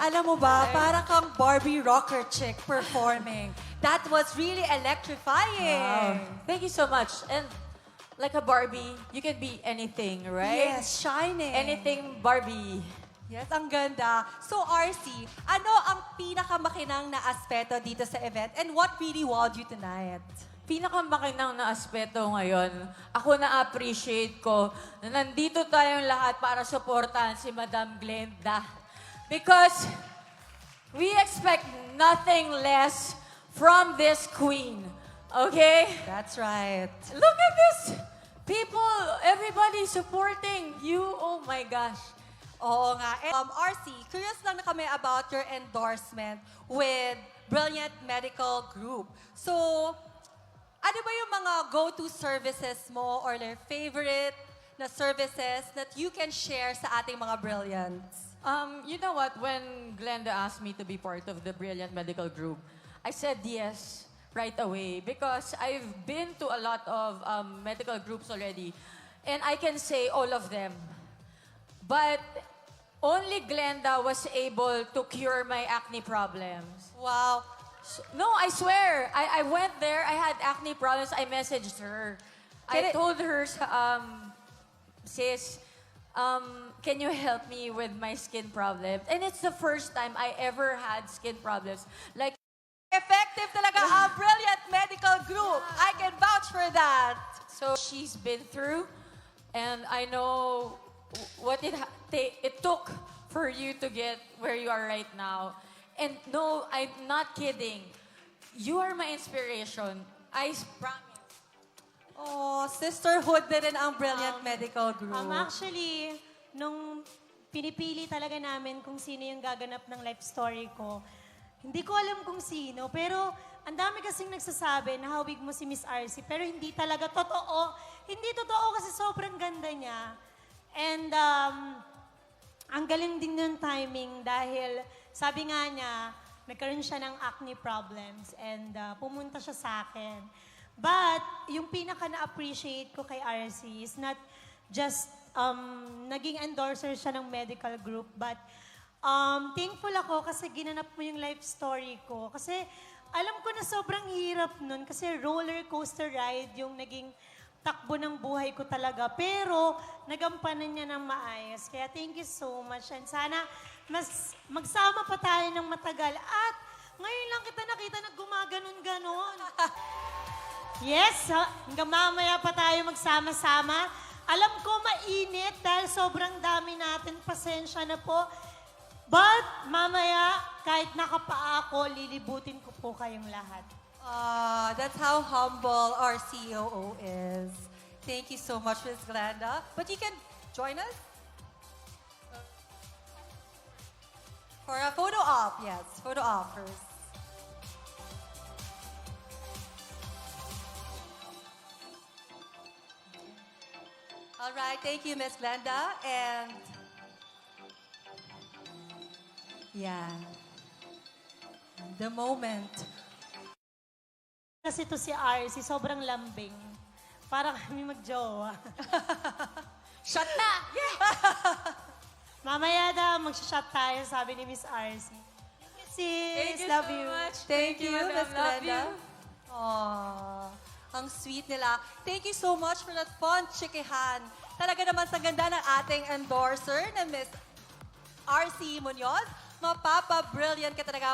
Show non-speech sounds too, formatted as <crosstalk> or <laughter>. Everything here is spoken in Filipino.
Alam mo ba, para kang Barbie rocker chick performing. That was really electrifying. Wow. Thank you so much. And like a Barbie, you can be anything, right? Yes, shining. Anything Barbie. Yes, ang ganda. So, RC, ano ang pinakamakinang na aspeto dito sa event and what really wowed you tonight? Pinakamakinang na aspeto ngayon, ako na-appreciate ko na nandito tayong lahat para suportahan si Madam Glenda. Because we expect nothing less from this queen. Okay? That's right. Look at this! People, everybody supporting you. Oh my gosh. Oo nga. And, um, RC, curious lang na kami about your endorsement with Brilliant Medical Group. So, ano ba yung mga go-to services mo or their favorite na services that you can share sa ating mga Brilliants? Um, you know what? When Glenda asked me to be part of the Brilliant Medical Group, I said yes right away because I've been to a lot of um, medical groups already, and I can say all of them. But only Glenda was able to cure my acne problems. Wow. So- No, I swear. I, I went there. I had acne problems. I messaged her. Can I I- told her, um, sis, um, can you help me with my skin problems? And it's the first time I ever had skin problems. Like, Effective talaga <laughs> ang Brilliant Medical Group. I can vouch for that. so she's been through, and I know what it it took for you to get where you are right now. And no, I'm not kidding. You are my inspiration. I promise. Oh, sisterhood na rin ang Brilliant Medical Group. Um, actually, nung pinipili talaga namin kung sino yung gaganap ng life story ko, hindi ko alam kung sino, pero ang dami kasing nagsasabi na hawig mo si Miss RC, pero hindi talaga totoo. Hindi totoo kasi sobrang ganda niya. And um, ang galing din ng timing dahil sabi nga niya, nagkaroon siya ng acne problems and uh, pumunta siya sa akin. But yung pinaka na-appreciate ko kay RC is not just um, naging endorser siya ng medical group, but um, thankful ako kasi ginanap mo yung life story ko. Kasi alam ko na sobrang hirap nun kasi roller coaster ride yung naging takbo ng buhay ko talaga. Pero nagampanan niya ng maayos. Kaya thank you so much. And sana mas magsama pa tayo ng matagal. At ngayon lang kita nakita na gumaganon-ganon. <laughs> yes, ha? hanggang mamaya pa tayo magsama-sama. Alam ko mainit dahil sobrang dami natin. Pasensya na po. But mamaya, kahit nakapaa ako, lilibutin ko po kayong lahat. Ah, that's how humble our COO is. Thank you so much, Ms. Glenda. But you can join us for a photo op. Yes, photo op first. All right, thank you, Ms. Glenda. And yeah, the moment. Kasi to si RC, sobrang lambing. Para kami <laughs> magjowa. <laughs> Shut na! <laughs> Mamaya daw, mag-shot tayo, sabi ni Miss RC. Sis, Thank you love so you. much. Thank you, Madam. Ms. Love Glenda. you. Aww. Ang sweet nila. Thank you so much for that fun chikihan. Talaga naman sa ganda ng ating endorser na Miss RC Munoz. Mapapa-brilliant ka talaga